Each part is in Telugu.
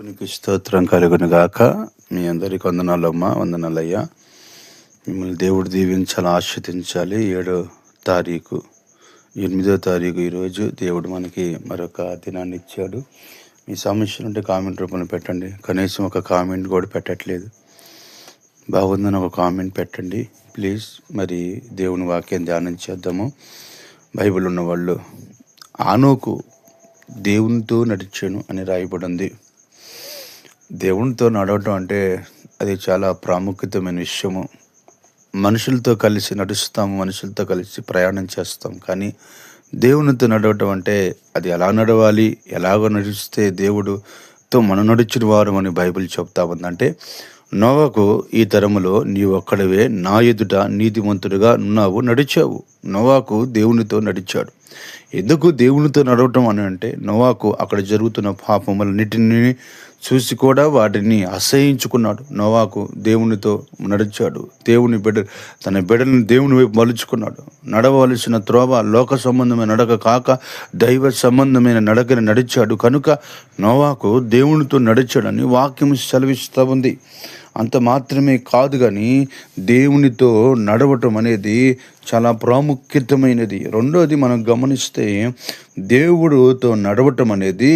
దేవునికి స్తోత్రం కలుగును గాక. మీ అందరికి వందనాలమ్మ వందనాలయ్యా. మిమ్మల్ని దేవుడు దీవించాలి ఆస్వాదించాలి ఏడో తారీఖు ఎనిమిదో తారీఖు ఈరోజు దేవుడు మనకి మరొక దినాన్ని ఇచ్చాడు. మీ సమస్యలు ఉంటే కామెంట్ రూపంలో పెట్టండి. కనీసం ఒక కామెంట్ కూడా పెట్టట్లేదు. బాగుందని ఒక కామెంట్ పెట్టండి. ప్లీజ్ మరి దేవుని వాక్యం ధ్యానం చేద్దాము. బైబిల్ ఉన్నవాళ్ళు ఆనోకు దేవునితో నడిచాను అని రాయబడింది. దేవునితో నడవటం అంటే అది చాలా ప్రాముఖ్యతమైన విషయము. మనుషులతో కలిసి నడుస్తాము మనుషులతో కలిసి ప్రయాణం చేస్తాం. కానీ దేవునితో నడవటం అంటే అది ఎలా నడవాలి ఎలాగో నడిస్తే దేవుడుతో మనం నడిచిన వారు అని బైబిల్ చెప్తా ఉందంటే నోవకు ఈ తరములో నీ ఒక్కడవే నా ఎదుట నీతిమంతుడిగా ఉన్నావు నడిచావు. నోవాకు దేవునితో నడిచాడు. ఎందుకు దేవునితో నడవటం అని అంటే నోవాకు అక్కడ జరుగుతున్న పాపములన్నిటిని చూసి కూడా వాటిని అసహించుకున్నాడు. నోవాకు దేవునితో నడిచాడు. దేవుని బిడ్డ తన బిడ్డలను దేవుని వైపు మలుచుకున్నాడు. నడవలసిన త్రోవ లోక సంబంధమైన నడక కాక దైవ సంబంధమైన నడకని నడిచాడు. కనుక నోవాకు దేవునితో నడిచాడని వాక్యం సెలవిస్తూ ఉంది. అంత మాత్రమే కాదు కానీ దేవునితో నడవటం అనేది చాలా ప్రాముఖ్యతమైనది. రెండోది మనం గమనిస్తే దేవుడుతో నడవటం అనేది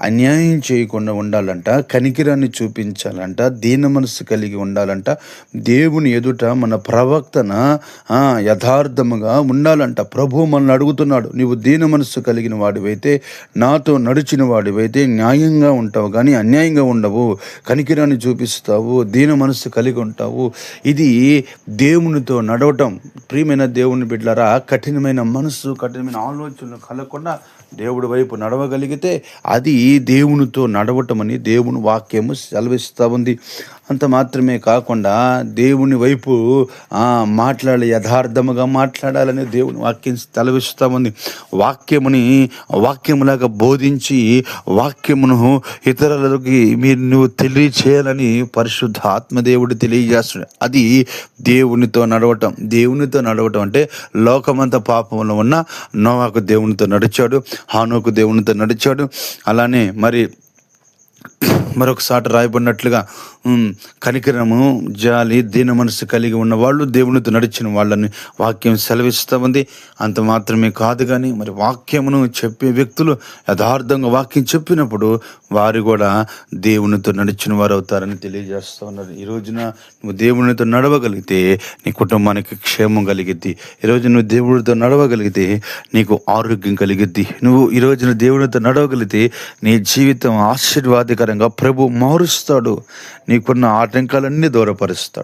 అన్యాయం చేయకుండా ఉండాలంట కనికిరాన్ని చూపించాలంట దీన మనసు కలిగి ఉండాలంట దేవుని ఎదుట మన ప్రవక్తన యథార్థముగా ఉండాలంట. ప్రభు మనల్ని అడుగుతున్నాడు నీవు దీన మనస్సు కలిగిన వాడివైతే నాతో నడిచిన వాడివైతే న్యాయంగా ఉంటావు కానీ అన్యాయంగా ఉండవు కనికిరాన్ని చూపిస్తావు దీన మనస్సు కలిగి ఉంటావు. ఇది దేవునితో నడవటం. ప్రియమైన దేవుని బిడ్డలరా కఠినమైన మనసు కఠినమైన ఆలోచనలు కలగకుండా దేవుడి వైపు నడవగలిగితే అది దేవునితో నడవటం అని దేవుని వాక్యము సెలవిస్తూ ఉంది. అంత మాత్రమే కాకుండా దేవుని వైపు మాట్లాడే యథార్థముగా మాట్లాడాలని దేవుని వాక్యం సెలవిస్తూ ఉంది. వాక్యముని వాక్యములాగా బోధించి వాక్యమును ఇతరులకి మీరు నువ్వు తెలియచేయాలని పరిశుద్ధ ఆత్మదేవుడు తెలియజేస్తున్నాడు. అది దేవునితో నడవటం. దేవునితో నడవటం అంటే లోకమంత పాపంలో ఉన్న నోవాకు దేవునితో నడిచాడు హానోకు దేవునితో నడిచాడు. అలానే మరి మరొకసారి రాయబడినట్లుగా కనికరము జాలి దీన మనసు కలిగి ఉన్న వాళ్ళు దేవునితో నడిచిన వాళ్ళని వాక్యం సెలవిస్తూ ఉంది. అంత మాత్రమే కాదు కానీ మరి వాక్యమును చెప్పే వ్యక్తులు యథార్థంగా వాక్యం చెప్పినప్పుడు వారు కూడా దేవునితో నడిచిన వారు అవుతారని తెలియజేస్తూ ఉన్నారు. ఈ రోజున నువ్వు దేవునితో నడవగలిగితే నీ కుటుంబానికి క్షేమం కలిగిద్ది. ఈరోజు నువ్వు దేవుడితో నడవగలిగితే నీకు ఆరోగ్యం కలిగిద్ది. నువ్వు ఈ రోజున దేవునితో నడవగలిగితే నీ జీవితం ఆశీర్వాదకరంగా ప్రభు మారుస్తాడు. నీకున్న ఆటంకాలన్నీ దూరపరుస్తాడు.